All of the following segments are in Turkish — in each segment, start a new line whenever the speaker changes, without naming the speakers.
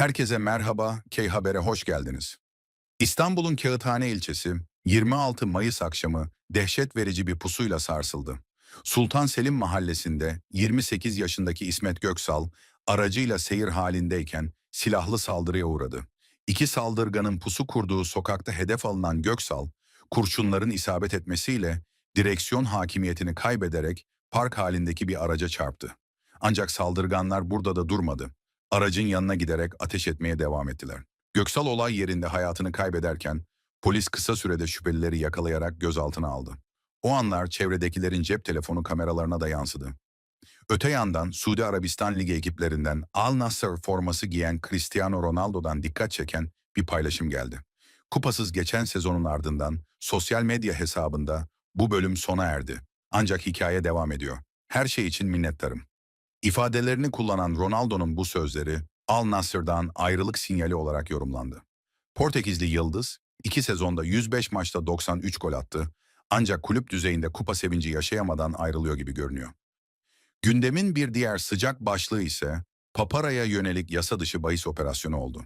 Herkese merhaba, Key Haber'e hoş geldiniz. İstanbul'un Kağıthane ilçesi 26 Mayıs akşamı dehşet verici bir pusuyla sarsıldı. Sultan Selim mahallesinde 28 yaşındaki İsmet Göksal aracıyla seyir halindeyken silahlı saldırıya uğradı. İki saldırganın pusu kurduğu sokakta hedef alınan Göksal, kurşunların isabet etmesiyle direksiyon hakimiyetini kaybederek park halindeki bir araca çarptı. Ancak saldırganlar burada da durmadı. Aracın yanına giderek ateş etmeye devam ettiler. Göksal olay yerinde hayatını kaybederken polis kısa sürede şüphelileri yakalayarak gözaltına aldı. O anlar çevredekilerin cep telefonu kameralarına da yansıdı. Öte yandan Suudi Arabistan Ligi ekiplerinden Al Nassr forması giyen Cristiano Ronaldo'dan dikkat çeken bir paylaşım geldi. Kupasız geçen sezonun ardından sosyal medya hesabında bu bölüm sona erdi. Ancak hikaye devam ediyor. Her şey için minnettarım. İfadelerini kullanan Ronaldo'nun bu sözleri Al Nassr'dan ayrılık sinyali olarak yorumlandı. Portekizli Yıldız, iki sezonda 105 maçta 93 gol attı ancak kulüp düzeyinde kupa sevinci yaşayamadan ayrılıyor gibi görünüyor. Gündemin bir diğer sıcak başlığı ise Papara'ya yönelik yasa dışı bahis operasyonu oldu.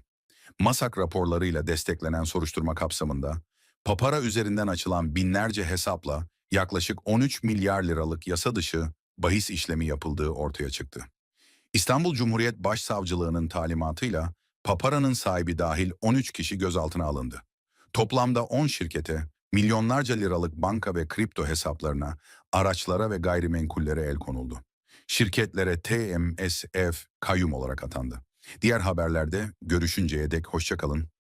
Masak raporlarıyla desteklenen soruşturma kapsamında Papara üzerinden açılan binlerce hesapla yaklaşık 13 milyar liralık yasa dışı bahis işlemi yapıldığı ortaya çıktı. İstanbul Cumhuriyet Başsavcılığı'nın talimatıyla Papara'nın sahibi dahil 13 kişi gözaltına alındı. Toplamda 10 şirkete, milyonlarca liralık banka ve kripto hesaplarına, araçlara ve gayrimenkullere el konuldu. Şirketlere TMSF kayyum olarak atandı. Diğer haberlerde görüşünceye dek hoşçakalın.